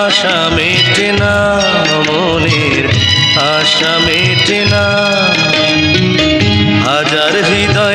আশা মেটে না মনের আশা মেটে না। হাজার হৃদয়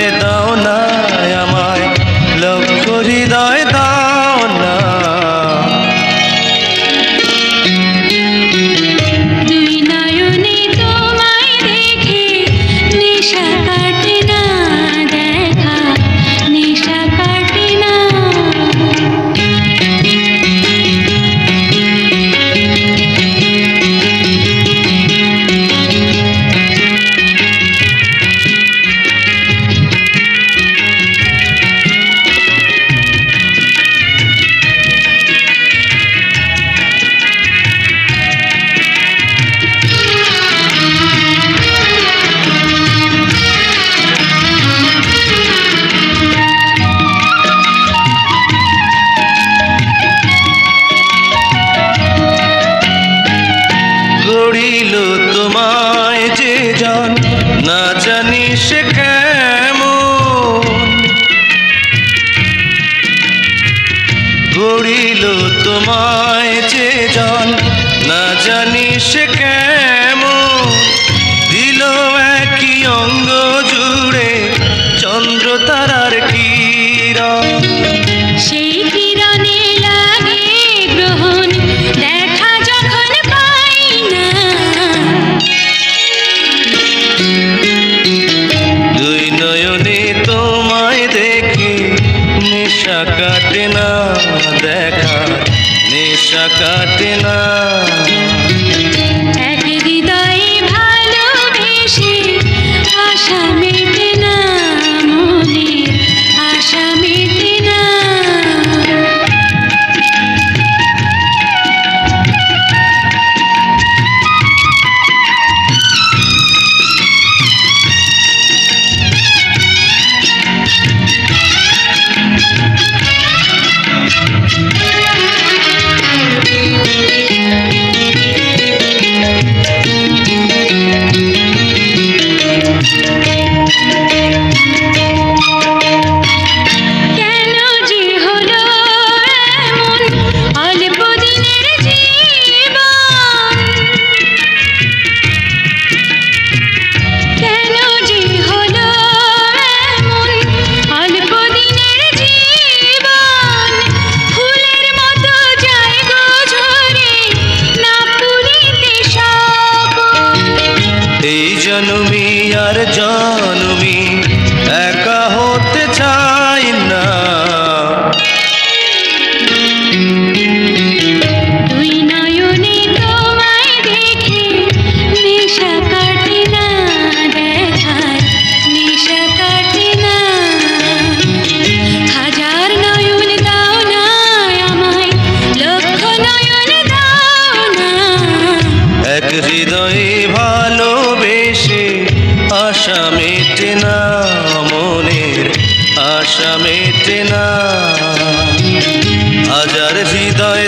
আশা কাটে না। আশা মেটে না মনের আশা মেটে না হাজার হৃদয়